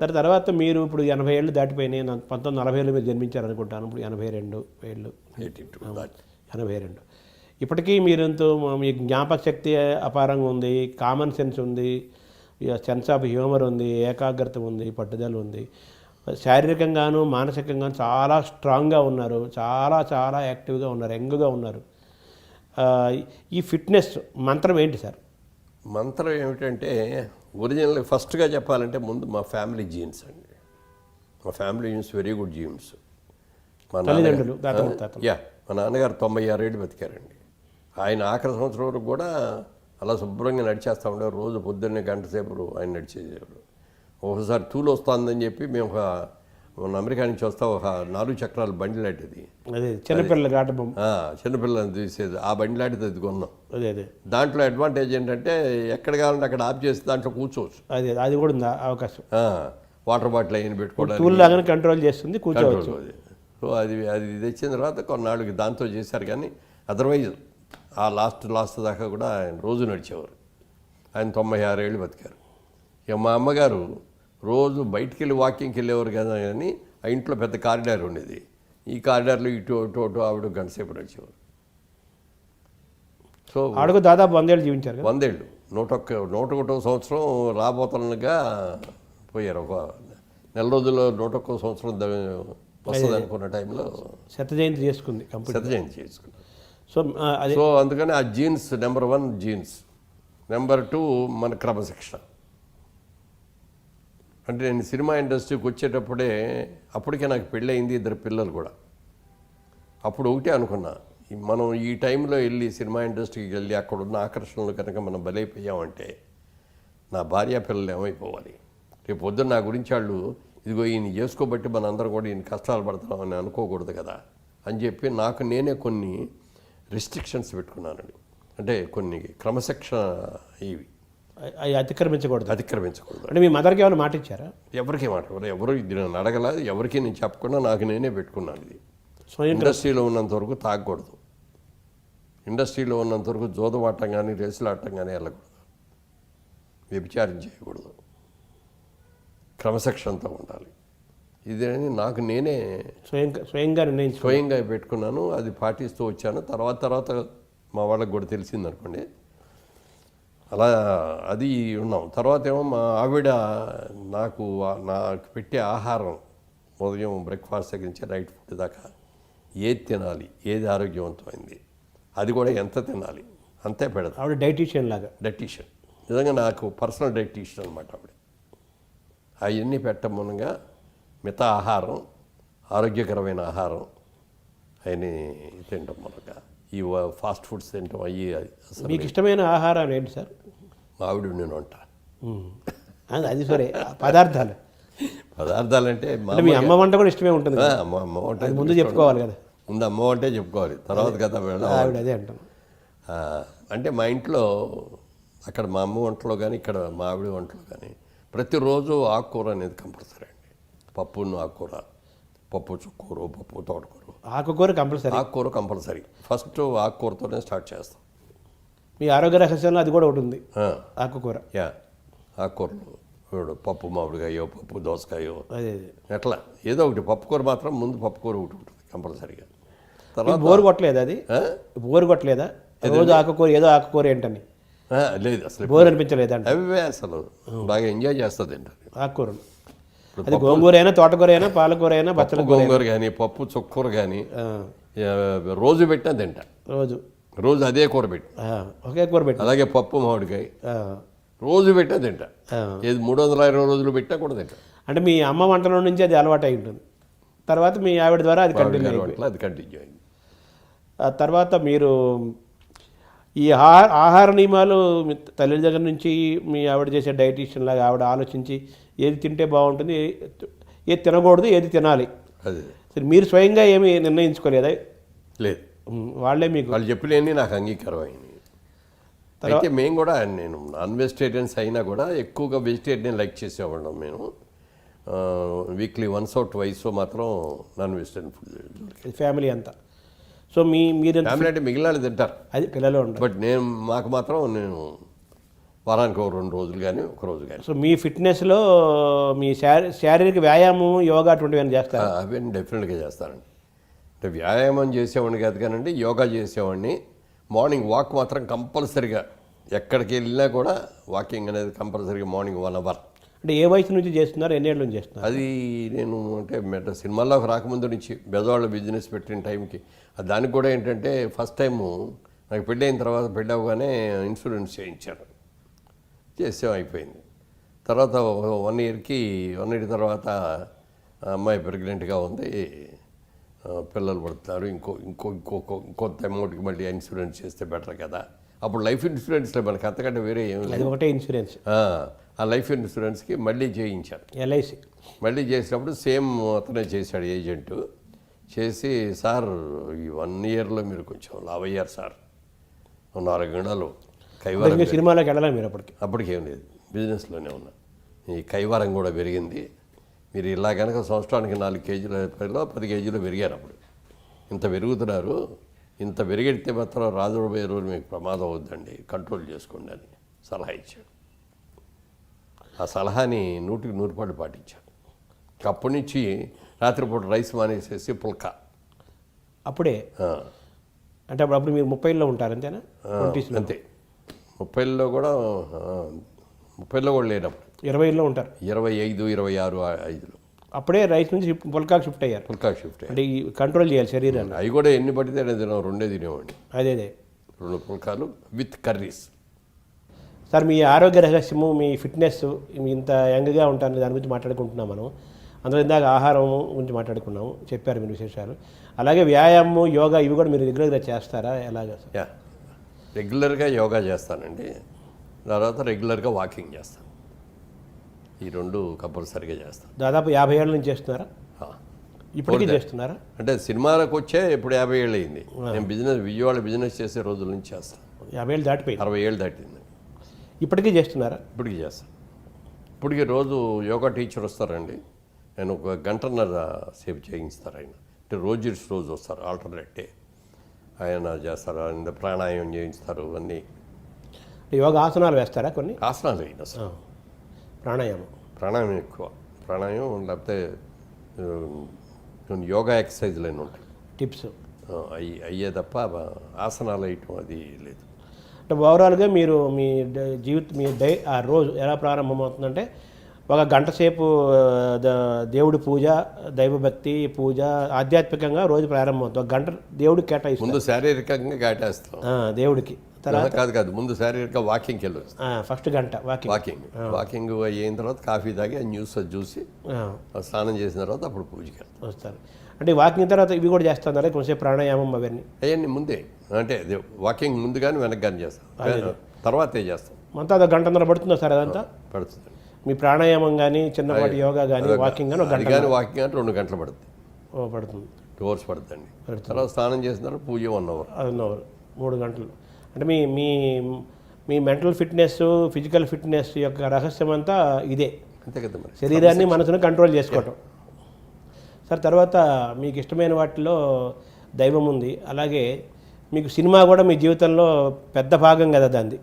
దాని తర్వాత మీరు ఇప్పుడు ఎనభై ఏళ్ళు దాటిపోయినాయి. నా- పంతొమ్మిది నలభై ఏళ్ళు మీరు జన్మించారు అనుకుంటాను ఇప్పుడు ఎనభై రెండు ఏళ్ళు. ఎనభై రెండు. ఇప్పటికీ మీరెంతో మీ జ్ఞాపక శక్తి అపారంగా ఉంది. కామన్ సెన్స్ ఉంది. సెన్స్ ఆఫ్ హ్యూమర్ ఉంది. ఏకాగ్రత ఉంది. పట్టుదల ఉంది. శారీరకంగాను మానసికంగాను చాలా స్ట్రాంగ్గా ఉన్నారు. చాలా చాలా యాక్టివ్గా ఉన్నారు. యంగ్గా ఉన్నారు. ఈ ఫిట్నెస్ మంత్రం ఏంటి సార్? మంత్రం ఏమిటంటే ఒరిజినల్ ఫస్ట్గా చెప్పాలంటే ముందు మా ఫ్యామిలీ జీన్స్ అండి. మా family genes very good genes. మా నాన్నగారు-. యా మా నాన్నగారు తొంభై ఆరేళ్ళు బతికారండి. ఆయన ఆఖరి సంవత్సరం వరకు కూడా అలా శుభ్రంగా నడిచేస్తూ ఉండేవారు. రోజు పొద్దున్నే గంట సేపు ఆయన నడిచేసేవారు. ఒకసారి తూలు వస్తుందని చెప్పి మేము ఒక అమెరికా నుంచి వస్తా ఒక నాలుగు చక్రాల బండి లాంటిది. అదే చిన్నపిల్లల ఆట చిన్నపిల్లల్ని తీసేది ఆ బండి లాంటిది అది కొన్నాం. అదే అదే. దాంట్లో అడ్వాంటేజ్ ఏంటంటే ఎక్కడ కావాలంటే అక్కడ ఆఫ్ చేసి దాంట్లో కూర్చోవచ్చు. అదే అది కూడా ఉంది అవకాశం. వాటర్ బాటిల్ అయిన పెట్టుకోవడానికి. లాగానే కంట్రోల్ చేస్తుంది కూర్చోవచ్చు. సో అది అది తెచ్చిన తర్వాత కొన్నాళ్ళకి దాంతో చేశారు కానీ అదర్వైజ్ ఆ లాస్ట్ లాస్ట్ దాకా కూడా ఆయన రోజు నడిచేవారు. ఆయన తొంభై ఆరేళ్ళు బతికారు. ఇక మా అమ్మగారు రోజు బయటికి వెళ్ళి వాకింగ్కి వెళ్ళేవారు కదా కానీ ఆ ఇంట్లో పెద్ద కారిడార్ ఉండేది. ఈ కారిడార్లో ఇటు అటు అటు ఆవిడ గంట సేపు నడిచేవారు. సో ఆడుకు దాదాపు వందేళ్ళు జీవించారు వందేళ్ళు. నూట ఒక్క నూట ఒకటో సంవత్సరం రాబోతున్నగా పోయారు. ఒక నెల రోజుల్లో నూట ఒక్క సంవత్సరం వస్తుంది అనుకున్న టైంలో శత జయంతి చేసుకుంది కంపెనీ శత జయంతి చేసుకున్నారు సో సో అందుకని ఆ genes number one genes. Number two మన క్రమశిక్షణ. అంటే నేను సినిమా ఇండస్ట్రీకి వచ్చేటప్పుడే అప్పటికే నాకు పెళ్ళయింది ఇద్దరు పిల్లలు కూడా. అప్పుడు ఒకటే అనుకున్నా మనం ఈ టైంలో వెళ్ళి సినిమా ఇండస్ట్రీకి వెళ్ళి అక్కడ ఉన్న ఆకర్షణలు కనుక మనం బలైపోయామంటే నా భార్య పిల్లలు ఏమైపోవాలి? రేపు పొద్దున్న నా గురించి వాళ్ళు ఇదిగో ఈయన చేసుకోబట్టి మన అందరం కూడా ఈయన కష్టాలు పడుతున్నామని అనుకోకూడదు కదా అని చెప్పి నాకు నేనే కొన్ని రిస్ట్రిక్షన్స్ పెట్టుకున్నానండి. అంటే కొన్ని క్రమశిక్షణ ఇవి. అతిక్రమించకూడదు. అతిక్రమించకూడదు. అంటే మీ మదర్కి ఏమైనా మాట ఇచ్చారా? ఎవరికి మాట ఎవరు ఎవరు ఇది నన్ను అడగల ఎవరికి నేను చెప్పకుండా నాకు నేనే పెట్టుకున్నాను ఇది. స్వయం ఇండస్ట్రీలో ఉన్నంత వరకు తాగకూడదు. ఇండస్ట్రీలో ఉన్నంత వరకు జోదవాటం కానీ రేసులాటం కానీ వెళ్ళకూడదు. వ్యభిచారం చేయకూడదు. క్రమశిక్షణతో ఉండాలి. ఇదని నాకు నేనే స్వయం స్వయంగా నిర్ణయించుకో స్వయంగా పెట్టుకున్నాను. అది పాటిస్తూ వచ్చాను. తర్వాత తర్వాత మా వాళ్ళకి కూడా తెలిసింది అనుకోండి అలా అది ఉన్నాం. తర్వాత ఏమో మా ఆవిడ నాకు నాకు పెట్టే ఆహారం ఉదయం బ్రేక్ఫాస్ట్ దగ్గర నుంచి నైట్ ఫుడ్ దాకా ఏది తినాలి ఏది ఆరోగ్యవంతమైంది అది కూడా ఎంత తినాలి అంతే పెడతాం ఆవిడ డైటీషియన్ లాగా. డైటీషియన్. నిజంగా నాకు పర్సనల్ డైటీషియన్ అనమాట ఆవిడ. అవన్నీ పెట్టమునగా మిగతా ఆహారం ఆరోగ్యకరమైన ఆహారం అవన్నీ తింటాం మనగా ఈ ఫాస్ట్ ఫుడ్స్ తింటాం అయ్యి మీకు ఇష్టమైన ఆహారం ఏంటి సార్? మా ఆవిడ నేను వంట. అది సరే. పదార్థాలు. పదార్థాలంటే మా అంటే మీ అమ్మ వంట కూడా ఇష్టమే ఉంటుంది. అమ్మ వంట ముందు చెప్పుకోవాలి కదా. ముందు అమ్మ వంటే చెప్పుకోవాలి. తర్వాత కదా ఆవిడ అదే అంటాను ఆ, అంటే మా ఇంట్లో అక్కడ మా అమ్మ వంటలో కానీ ఇక్కడ మా ఆవిడ వంటలో కానీ ప్రతిరోజు ఆకుకూర అనేది కంపల్సరీ అండి. పప్పును ఆకుకూర. పప్పు చుక్కూర పప్పు తోటకూర. ఆకుకూర కంపల్సరీ. ఆకుకూర కంపల్సరీ. ఫస్ట్ ఆకుకూరతోనే స్టార్ట్ చేస్తాం. మీ ఆరోగ్య రహస్యంలో అది కూడా ఒకటి ఉంది. ఆకుకూర యా. ఆకుకూరలు పప్పు మామిడికాయో పప్పు దోసకాయో. అదే ఎట్లా? ఏదో ఒకటి. పప్పుకూర మాత్రం ముందు పప్పుకూర ఒకటి ఉంటుంది కంపల్సరీగా. తర్వాత బోరు కొట్టలేదా అది? బోరు కొట్టలేదా? రోజు ఆకుకూర ఏదో ఆకుకూర ఏంటని. లేదు అసలు బోర్ అనిపించలేదంట. అవే అసలు. బాగా ఎంజాయ్ చేస్తుంది ఏంటని ఆకుకూర అది గోంగూర అయినా తోటకూర అయినా పాలకూర అయినా బచ్చల గోంగూర కానీ పప్పు చుక్కూర కానీ రోజు పెట్టినా తింటా. రోజు. రోజు అదే కూర పెట్టి ఒకే కూర పెట్టి అలాగే పప్పు మామిడికాయ. రోజు పెట్టినా తింటా. ఏది మూడు వందల ఇరవై రోజులు పెట్టినా కూడా తింటా. అంటే మీ అమ్మ వంటలో నుంచి అది అలవాటు అయి ఉంటుంది. తర్వాత మీ ఆవిడ ద్వారా అది కంటిన్యూ అది కంటిన్యూ అయింది. ఆ తర్వాత మీరు ఈ ఆహార ఆహార నియమాలు తల్లి దగ్గర నుంచి మీ ఆవిడ చేసే డైటీషియన్ లాగా ఆవిడ ఆలోచించి ఏది తింటే బాగుంటుంది ఏది తినకూడదు ఏది తినాలి. అది. సరే మీరు స్వయంగా ఏమి నిర్ణయించుకోలేదా? లేదు. వాళ్ళే మీకు వాళ్ళు చెప్పినవన్నీ నాకు అంగీకారం అయింది అయితే మేము కూడా నేను నాన్ వెజిటేరియన్స్ అయినా కూడా ఎక్కువగా వెజిటేరియన్ లైక్ చేసేవాళ్ళం మేము. వీక్లీ వన్స్ అవుట్ వైస్ మాత్రం నాన్ వెజిటేరియన్ ఫుడ్ ఫ్యామిలీ అంతా. సో మీ మీరు ఫ్యామిలీ అంటే మిగిలిన వాళ్ళు తింటారు. అది పిల్లలు ఉంటారు బట్ నేను మాకు మాత్రం నేను వారానికి ఒక రెండు రోజులు కానీ ఒక రోజు కానీ. సో మీ ఫిట్నెస్లో మీ శారీ శారీరక వ్యాయామం యోగా అటువంటివి ఏమైనా చేస్తారు అవన్నీ డెఫినెట్గా చేస్తానండి అంటే వ్యాయామం చేసేవాడిని కాదు కానండి యోగా చేసేవాడిని. మార్నింగ్ వాక్ మాత్రం కంపల్సరిగా. ఎక్కడికి వెళ్ళినా కూడా వాకింగ్ అనేది కంపల్సరిగా మార్నింగ్ వన్ అవర్. అంటే ఏ వయసు నుంచి చేస్తున్నారు ఎన్ని ఏళ్ళ నుంచి చేస్తున్నారు? అది నేను అంటే మెట సినిమాల్లోకి రాకముందు నుంచి బెదవాళ్ళ బిజినెస్ పెట్టిన టైంకి. దానికి కూడా ఏంటంటే ఫస్ట్ టైము నాకు పెళ్ళి అయిన తర్వాత పెళ్ళి అవ్వగానే ఇన్సూరెన్స్ చేయించారు. చేసాం అయిపోయింది. తర్వాత వన్ ఇయర్కి వన్ ఇయర్ తర్వాత అమ్మాయి ప్రెగ్నెంట్గా ఉంది. పిల్లలు పడుతున్నారు. ఇంకో ఇంకో ఇంకో ఇంకొంత అమౌంట్కి మళ్ళీ ఇన్సూరెన్స్ చేస్తే బెటర్ కదా. అప్పుడు లైఫ్ ఇన్సూరెన్స్లో మనకి అంతకంటే వేరే ఏం లేదు. అది ఒకటే ఇన్సూరెన్స్. ఆ, లైఫ్ ఇన్సూరెన్స్కి మళ్ళీ చేయించారు. ఎల్ఐసి. మళ్ళీ చేసినప్పుడు సేమ్ అతనే చేశాడు ఏజెంట్. చేసి సార్ ఈ వన్ ఇయర్లో మీరు కొంచెం లావ్ అయ్యారు సార్ నాలుగు గంటలు కైవారం సినిమాలోకి వెళ్ళాలి మీరు అప్పటికి. అప్పటికేం లేదు. బిజినెస్లోనే ఉన్నా. ఈ కైవారం కూడా పెరిగింది. మీరు ఇలా కనుక సంవత్సరానికి నాలుగు కేజీల పైలో పది కేజీలు పెరిగారు అప్పుడు. ఇంత పెరుగుతున్నారు. ఇంత పెరిగెడితే మాత్రం రాజుపోయే రోజు మీకు ప్రమాదం అవుద్దండి. కంట్రోల్ చేసుకోండి అని సలహా ఇచ్చాడు. ఆ సలహాని నూటికి నూరు పాటు పాటించాను అప్పటి నుంచి రాత్రిపూట రైస్ మానేసేసి పుల్కా. అప్పుడే? అంటే అప్పుడు అప్పుడు మీరు ముప్పైలో ఉంటారు అంతేనా? అంతే. ముప్పైలో కూడా ముప్పైలో కూడా లేనప్పుడు ఇరవైలో ఉంటారు. ఇరవై ఐదు ఇరవై ఆరు ఐదులో. అప్పుడే రైస్ నుంచి పుల్కాకి షిఫ్ట్ అయ్యారు. పుల్కా షిఫ్ట్ అంటే ఈ కంట్రోల్ చేయాలి శరీరాన్ని. అవి కూడా ఎన్ని పడితే తినాం రెండే తినేవాడిని. అదే అదే. రెండు పుల్కాలు విత్ కర్రీస్. సార్ మీ ఆరోగ్య రహస్యము మీ ఫిట్నెస్ ఇంత యంగ్గా ఉంటారని దాని గురించి మాట్లాడుకుంటున్నాం మనం. అందులో ఇందాక ఆహారం గురించి మాట్లాడుకున్నాము చెప్పారు మీరు విశేషాలు. అలాగే వ్యాయామం యోగా ఇవి కూడా మీరు రెగ్యులర్గా చేస్తారా? ఎలాగా రెగ్యులర్గా యోగా చేస్తానండి తర్వాత రెగ్యులర్గా వాకింగ్ చేస్తాను. ఈ రెండు కంపల్సరీగా చేస్తాను. దాదాపు యాభై ఏళ్ళ నుంచి చేస్తున్నారా. ఇప్పటికీ చేస్తున్నారా? అంటే సినిమాలకు వచ్చే ఇప్పుడు యాభై ఏళ్ళు అయింది. నేను బిజినెస్ విజయవాడ బిజినెస్ చేసే రోజుల నుంచి చేస్తాను. యాభై ఏళ్ళు దాటిపోయింది. అరవై ఏళ్ళు దాటింది. ఇప్పటికీ చేస్తున్నారా? ఇప్పటికి చేస్తాను. ఇప్పటికి రోజు యోగా టీచర్ వస్తారండి. నేను ఒక గంటన్నర సేపు చేయిస్తారు ఆయన. అంటే రోజు రోజు వస్తారు ఆల్టర్నేట్ డే. ఆయన చేస్తారు ఆయన ప్రాణాయామం చేయిస్తారు అన్నీ యోగా ఆసనాలు వేస్తారా కొన్ని? ఆసనాలు అసలు. ఆ. ప్రాణాయామం. ప్రాణాయామం ఎక్కువ. ప్రాణాయామం లేకపోతే కొన్ని యోగా ఎక్సర్సైజ్లు అయినా ఉంటాయి. టిప్స్. అయ్యి అయ్యే తప్ప ఆసనాలు వేయటం అది లేదు. అంటే ఓవరాల్గా మీరు మీ జీవిత మీ డై ఆ రోజు ఎలా ప్రారంభమవుతుందంటే ఒక గంట సేపు దేవుడి పూజ దైవభక్తి పూజ ఆధ్యాత్మికంగా రోజు ప్రారంభమవుతుంది. ఒక గంట దేవుడికి కేటాయిస్తుంది ముందు శారీరకంగా ఆ, దేవుడికి. తర్వాత కాదు కాదు ముందు శారీరక వాకింగ్కి వెళ్ళి వస్తాం ఆ, ఫస్ట్ గంట వాకింగ్. వాకింగ్. వాకింగ్ అయిన తర్వాత కాఫీ తాగి ఆ న్యూస్ చూసి స్నానం చేసిన తర్వాత అప్పుడు పూజకి వస్తారు. అంటే వాకింగ్ తర్వాత ఇవి కూడా చేస్తున్నారా కొంచెం ప్రాణాయామం అవన్నీ. అవన్నీ ముందే. అంటే వాకింగ్ ముందు కానీ వెనక్కి కానీ చేస్తాం. తర్వాతే చేస్తాం. అదొక గంటన్నర పడుతుందా సార్ అదంతా? పడుతుంది. మీ ప్రాణాయామం కానీ చిన్నపాటి యోగా కానీ వాకింగ్ కానీ ఒక గంట కానీ వాకింగ్ అంటే రెండు గంటలు పడుతుంది. ఓ, పడుతుంది. టూ అవర్స్ పడుతుందండి. తర్వాత స్నానం చేసిన తర్వాత పూజ వన్ అవర్. వన్ అవర్ మూడు గంటలు. అంటే మీ మీ మీ మెంటల్ ఫిట్నెస్ ఫిజికల్ ఫిట్నెస్ యొక్క రహస్యం అంతా ఇదే. అంతే కదా మరి. శరీరాన్ని మనసును కంట్రోల్ చేసుకోవటం. సార్ తర్వాత మీకు ఇష్టమైన వాటిలో దైవం ఉంది. అలాగే మీకు సినిమా కూడా మీ జీవితంలో పెద్ద భాగం కదా దాన్ని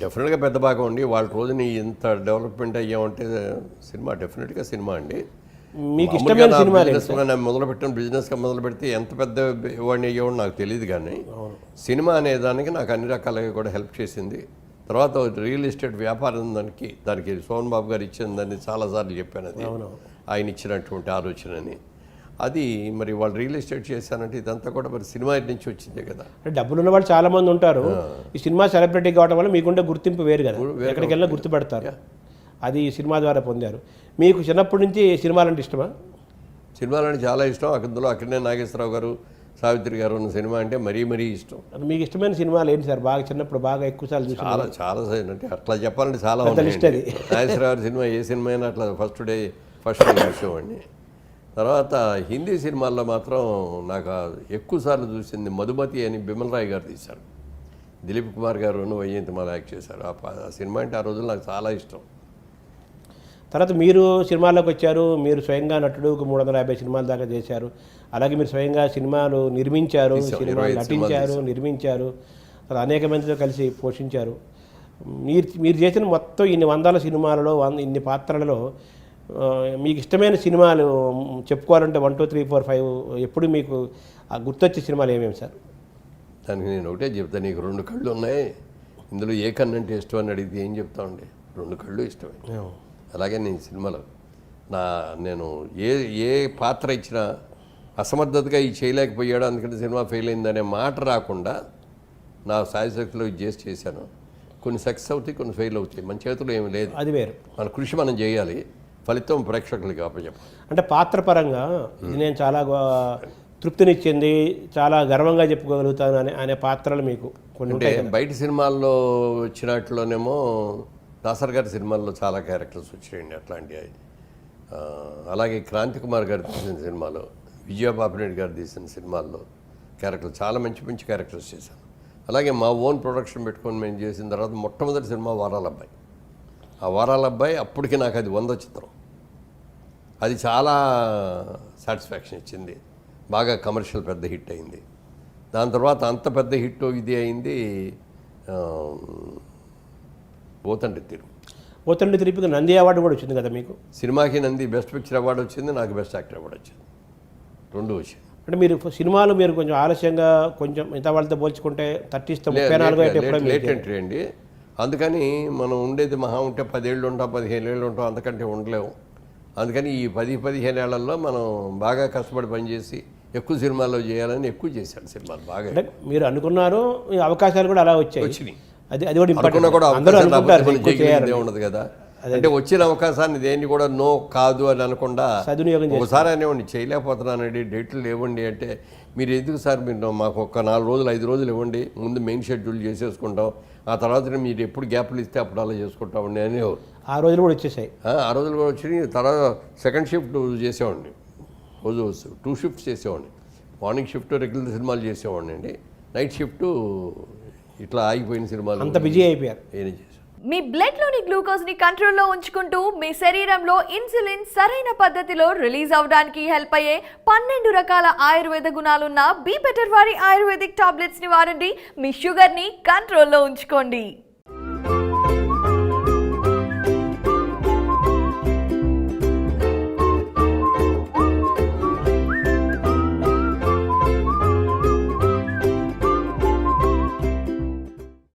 డెఫినెట్గా పెద్ద భాగం అండి వాళ్ళ రోజుని ఇంత డెవలప్మెంట్ అయ్యామంటే సినిమా డెఫినెట్గా సినిమా అండి. మీకు ఇష్టమైన నేను మొదలు పెట్టిన. బిజినెస్గా మొదలు పెడితే ఎంత పెద్ద వాడిని అయ్యేవాడు నాకు తెలియదు కానీ సినిమా అనే దానికి నాకు అన్ని రకాలుగా కూడా హెల్ప్ చేసింది. తర్వాత రియల్ ఎస్టేట్ వ్యాపారం దానికి దానికి సోహన్ బాబు గారు ఇచ్చిన దాన్ని చాలాసార్లు చెప్పాను అది. ఆయన ఇచ్చినటువంటి ఆలోచనని. అది మరి వాళ్ళు రియల్ ఎస్టేట్ చేశానంటే ఇదంతా కూడా మరి సినిమా నుంచి వచ్చిందే కదా. అంటే డబ్బులు ఉన్న వాళ్ళు చాలా మంది ఉంటారు. ఈ సినిమా సెలబ్రిటీ కావడం వల్ల మీకుండే గుర్తింపు వేరు కదా. ఎక్కడికి వెళ్ళినా గుర్తుపెడతారు. అది ఈ సినిమా ద్వారా పొందారు. మీకు చిన్నప్పటి నుంచి సినిమాలంటే ఇష్టమా? సినిమాలంటే చాలా ఇష్టం. అందులో అక్కడనే నాగేశ్వరరావు గారు సావిత్రి గారు ఉన్న సినిమా అంటే మరీ మరీ ఇష్టం. మీకు ఇష్టమైన సినిమాలు ఏంటి సార్? బాగా చిన్నప్పుడు బాగా ఎక్కువ సార్లు చాలా చాలా అంటే అట్లా చెప్పాలంటే చాలా. నాగేశ్వరరావు సినిమా ఏ సినిమా అయినా అట్లా ఫస్ట్ డే ఫస్ట్ డే చూసేవాడిని తర్వాత హిందీ సినిమాల్లో మాత్రం నాకు ఎక్కువ సార్లు చూసింది మధుమతి అని బిమల్ రాయ్ గారు తీశారు. దిలీప్ కుమార్ గారు వైజయంతిమాల యాక్ట్ చేశారు. ఆ సినిమా అంటే ఆ రోజులు నాకు చాలా ఇష్టం. తర్వాత మీరు సినిమాల్లోకి వచ్చారు. మీరు స్వయంగా నటుడు ఒక మూడు వందల యాభై సినిమాల దాకా చేశారు. అలాగే మీరు స్వయంగా సినిమాలు నిర్మించారు నటించారు నిర్మించారు. అనేక మందితో కలిసి పోషించారు. మీరు మీరు చేసిన మొత్తం ఇన్ని వందల సినిమాలలో వంద ఇన్ని పాత్రలలో మీకు ఇష్టమైన సినిమాలు చెప్పుకోవాలంటే one two three four five ఎప్పుడు మీకు ఆ గుర్తొచ్చే సినిమాలు ఏమేమి సార్? దానికి నేను ఒకటే చెప్తాను నీకు రెండు కళ్ళు ఉన్నాయి. ఇందులో ఏ కన్ను అంటే ఇష్టం అని అడిగితే ఏం చెప్తా ఉండే రెండు కళ్ళు ఇష్టమే. అలాగే నేను సినిమాలో నా నేను ఏ ఏ పాత్ర ఇచ్చినా అసమర్థతగా ఈ చేయలేకపోయాడు అందుకని సినిమా ఫెయిల్ అయిందనే మాట రాకుండా నా సాయశక్తిలో ఇది చేసి చేశాను. కొన్ని సక్సెస్ అవుతాయి కొన్ని ఫెయిల్ అవుతాయి. మన చేతిలో ఏమి లేదు. అది వేరు. మన కృషి మనం చేయాలి. ఫలితం ప్రేక్షకులకి అప్పచెప్పాలి అంటే పాత్ర పరంగా ఇది నేను చాలా తృప్తినిచ్చింది చాలా గర్వంగా చెప్పుకోగలుగుతాను అనే అనే పాత్రలు మీకు కొన్ని అంటే బయట సినిమాల్లో వచ్చినట్లోనేమో దాసర్ గారి సినిమాల్లో చాలా క్యారెక్టర్స్ వచ్చాయండి అట్లాంటివి అలాగే క్రాంతి కుమార్ గారు తీసిన సినిమాలో విజయబాబురెడ్డి గారు తీసిన సినిమాల్లో క్యారెక్టర్ చాలా మంచి మంచి క్యారెక్టర్స్ చేశాను అలాగే మా ఓన్ ప్రొడక్షన్ పెట్టుకొని మేము చేసిన తర్వాత మొట్టమొదటి సినిమా వారాల అబ్బాయి ఆ వారాల అబ్బాయి అప్పటికి నాకు అది వంద చిత్రం. అది చాలా సాటిస్ఫాక్షన్ ఇచ్చింది. బాగా కమర్షియల్ పెద్ద హిట్ అయింది. దాని తర్వాత అంత పెద్ద హిట్ ఇది అయింది పోతండి తీరు. పోతండి తిరిపి నంది అవార్డు కూడా వచ్చింది కదా మీకు? సినిమాకి నంది బెస్ట్ పిక్చర్ అవార్డు వచ్చింది నాకు బెస్ట్ యాక్టర్ అవార్డు వచ్చింది. రెండు వచ్చింది. అంటే మీరు సినిమాలు మీరు కొంచెం ఆలస్యంగా కొంచెం మిగతా వాళ్ళతో పోల్చుకుంటే థర్టీస్తో ముప్పై నాలుగు లేట్ ఎంట్రీ అండి. అందుకని మనం ఉండేది మహా ఉంటే పదేళ్ళు ఉంటాం పదిహేను ఏళ్ళు ఉంటాం అంతకంటే ఉండలేము. అందుకని ఈ పది పదిహేను ఏళ్ళలో మనం బాగా కష్టపడి పనిచేసి ఎక్కువ సినిమాల్లో చేయాలని ఎక్కువ చేశాడు సినిమాలు బాగా. మీరు అనుకున్నారు అవకాశాలు కూడా అలా వచ్చాయి. వచ్చినాయి. అది అది కూడా అనుకున్నా కూడా ఇంపార్టెంట్ అందరూ అనుకుంటారు ఉండదు కదా. అంటే వచ్చిన అవకాశాన్ని దేన్ని కూడా నో కాదు అని అనకుండా ఒకసారి అనేవ్వండి చేయలేకపోతున్నానండి డేట్లు లేవండి. అంటే మీరు ఎందుకు సార్ మీరు మాకు ఒక నాలుగు రోజులు ఐదు రోజులు ఇవ్వండి ముందు మెయిన్ షెడ్యూల్ చేసేసుకుంటాం ఆ తర్వాత మీరు ఎప్పుడు గ్యాప్లు ఇస్తే అప్పుడు అలా చేసుకుంటామండి అనేవారు. ఆ రోజులు కూడా వచ్చేసాయి. ఆ ఆ రోజులు కూడా వచ్చి తర్వాత సెకండ్ షిఫ్ట్ చేసేవాడిని. రోజు టూ షిఫ్ట్స్ చేసేవాడిని. మార్నింగ్ షిఫ్ట్ రెగ్యులర్ సినిమాలు చేసేవాడిని అండి. నైట్ షిఫ్ట్ ఇట్లా ఆగిపోయిన సినిమాలు అంత బిజీ అయిపోయారు. ఏం మీ బ్లడ్లోని గ్లూకోజ్ని కంట్రోల్లో ఉంచుకుంటూ మీ శరీరంలో ఇన్సులిన్ సరైన పద్ధతిలో రిలీజ్ అవడానికి హెల్ప్ అయ్యే పన్నెండు రకాల ఆయుర్వేద గుణాలున్న బీ బెటర్ వారి ఆయుర్వేదిక్ టాబ్లెట్స్ని వాడండి. మీ షుగర్ని కంట్రోల్లో ఉంచుకోండి.